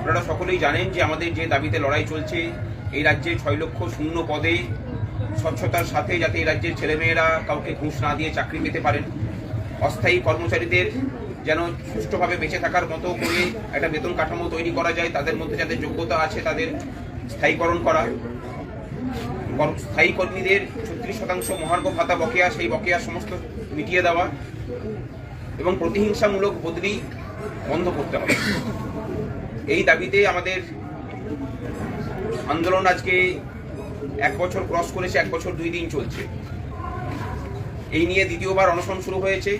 আপনারা সকলেই জানেন যে আমাদের যে দাবিতে লড়াই চলছে, এই রাজ্যে ছয় লক্ষ শূন্য পদে স্বচ্ছতার সাথে যাতে এই রাজ্যের ছেলেমেয়েরা কাউকে ঘুষ না দিয়ে চাকরি পেতে পারেন, অস্থায়ী কর্মচারীদের যেন সুষ্ঠুভাবে বেঁচে থাকার মতো করে একটা বেতন কাঠামো তৈরি করা যায়, তাদের মধ্যে যাদের যোগ্যতা আছে তাদের স্থায়ীকরণ করা। স্থায়ী কর্মীদের ছত্রিশ শতাংশ মহার্ঘ ভাতা বকেয়া, সেই বকেয়া সমস্ত মিটিয়ে দেওয়া এবং প্রতিহিংসামূলক বদলি বন্ধ করতে হবে। এই দাবিতে আমাদের আন্দোলন আজকে এক বছর ক্রস করেছে, এক বছর দুই দিন চলছে। এই নিয়ে দ্বিতীয়বার অনশন শুরু হয়েছে।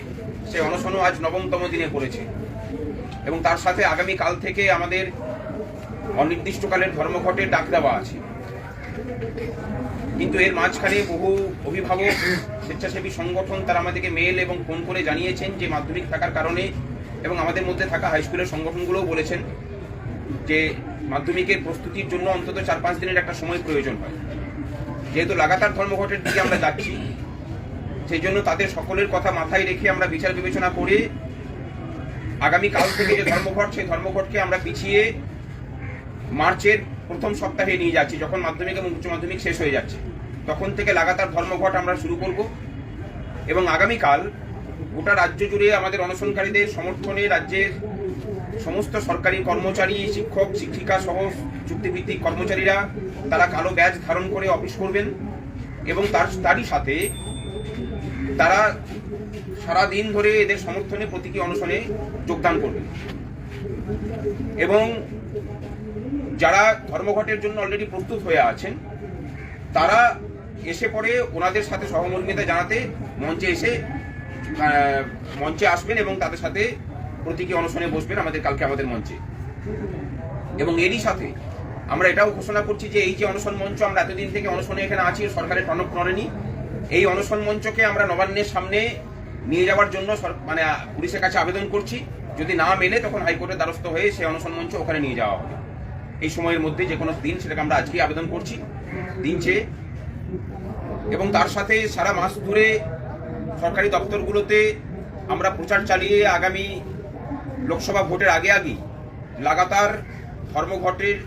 সেই অনশনও আজ নবমতম দিনে করেছে। এবং তার সাথে আগামী কাল থেকে আমাদের অনির্দিষ্টকালের ধর্মঘটের ডাক দেওয়া আছে। কিন্তু এর মাঝখানে বহু অভিভাবক, স্বেচ্ছাসেবী সংগঠন তারা আমাদেরকে মেল এবং ফোন করে জানিয়েছেন যে মাধ্যমিক থাকার কারণে এবং আমাদের মধ্যে থাকা হাইস্কুলের সংগঠনগুলোও বলেছেন যে মাধ্যমিকের প্রস্তুতির জন্য অন্তত চার পাঁচ দিনের একটা সময় প্রয়োজন হয়। যেহেতু লাগাতার ধর্মঘটের দিকে আমরা যাচ্ছি সেই জন্য তাদের সকলের কথা মাথায় রেখে আমরা বিচার বিবেচনা করে আগামী কাল থেকে যে ধর্মঘট, সেই ধর্মঘটকে আমরা পিছিয়ে মার্চের প্রথম সপ্তাহে নিয়ে যাচ্ছি, যখন মাধ্যমিক এবং উচ্চ মাধ্যমিক শেষ হয়ে যাচ্ছে। তখন থেকে লাগাতার ধর্মঘট আমরা শুরু করব এবং আগামীকাল গোটা রাজ্য জুড়ে আমাদের অনশনকারীদের সমর্থনে রাজ্যের সমস্ত সরকারি কর্মচারী, শিক্ষক, শিক্ষিকা সহ চুক্তিভিত্তিক কর্মচারীরা তারা কালো ব্যাজ ধারণ করে অফিস করবেন এবং তার, তারই সাথে তারা সারা দিন ধরে এদের সমর্থনে, প্রতীকী অনশনে যোগদান করবেন। এবং যারা ধর্মঘটের জন্য অলরেডি প্রস্তুত হয়ে আছেন, তারা এসে পরে ওনাদের সাথে সহমর্মিতা জানাতে মঞ্চে এসে মঞ্চে আসবেন এবং তাদের সাথে প্রতীকী অনশনে বসবেন আমাদের কালকে আমাদের মঞ্চে। এবং এরই সাথে আমরা এটাও ঘোষণা করছি যে এই যে অনশন মঞ্চ আমরা এতদিন থেকে অনশনে এখানে আছি, সরকারের টনক নড়েনি। এই অনশন মঞ্চকে আমরা নবান্নের সামনে নিয়ে যাওয়ার জন্য মানে পুলিশের কাছে আবেদন করছি। যদি না মেলে তখন হাইকোর্টের দ্বারস্থ হয়ে সেই অনশন মঞ্চ ওখানে নিয়ে যাওয়া হবে। এই সময়ের মধ্যে যে কোনো দিন সেটাকে আমরা আজকেই আবেদন করছি, দিন চেয়ে এবং তার সাথে সারা মাস ধরে সরকারি দপ্তরগুলোতে আমরা প্রচার চালিয়ে আগামী লোকসভা ভোটের আগে আগেই লাগাতার ধর্মঘটের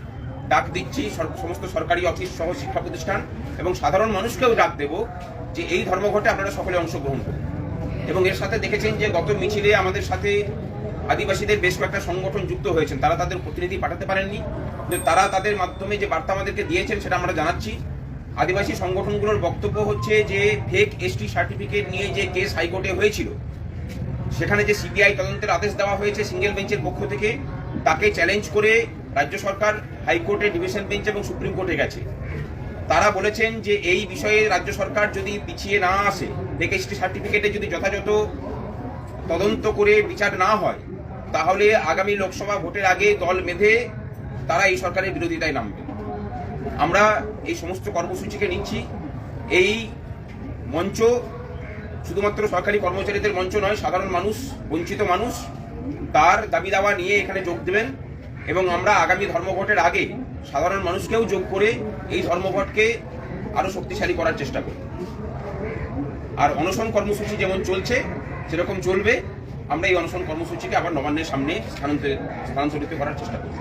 ডাক দিচ্ছি সমস্ত সরকারি অফিস সহ শিক্ষা প্রতিষ্ঠান এবং সাধারণ মানুষকেও ডাক দেব যে এই ধর্মঘটে আপনারা সকলে অংশগ্রহণ করুন। এবং এর সাথে দেখেছেন যে গত মিছিলে আমাদের সাথে আদিবাসীদের বেশ কয়েকটা সংগঠন যুক্ত হয়েছেন। তারা তাদের প্রতিনিধি পাঠাতে পারেননি। কিন্তু তারা তাদের মাধ্যমে যে বার্তা আমাদেরকে দিয়েছেন সেটা আমরা জানাচ্ছি। আদিবাসী সংগঠনগুলোর বক্তব্য হচ্ছে যে ফেক এসটি সার্টিফিকেট নিয়ে যে কেস হাইকোর্টে হয়েছিল সেখানে যে সিবিআই তদন্তের আদেশ দেওয়া হয়েছে সিঙ্গেল বেঞ্চের পক্ষ থেকে, তাকে চ্যালেঞ্জ করে রাজ্য সরকার হাইকোর্টে ডিভিশন বেঞ্চ এবং সুপ্রিম কোর্টে গেছে। তারা বলেছেন যে এই বিষয়ে রাজ্য সরকার যদি পিছিয়ে না আসে ভেকেস্টি সার্টিফিকেটে যদি যথাযথ তদন্ত করে বিচার না হয়, তাহলে আগামী লোকসভা ভোটের আগে দল বেঁধে তারা এই সরকারের বিরোধিতায় নামবে। আমরা এই সমস্ত কর্মসূচিকে নিচ্ছি। এই মঞ্চ শুধুমাত্র সরকারি কর্মচারীদের মঞ্চ নয়, সাধারণ মানুষ, বঞ্চিত মানুষ, তার দাবি দাওয়া নিয়ে এখানে যোগ দেবেন। এবং আমরা আগামী ধর্মঘটের আগে সাধারণ মানুষকেও যোগ করে এই ধর্মঘটকে আরও শক্তিশালী করার চেষ্টা করব। আর অনশন কর্মসূচি যেমন চলছে, সেরকম চলবে। আমরা এই অনশন কর্মসূচিকে আবার নবান্নের সামনে স্থানান্তরিত করার চেষ্টা করব।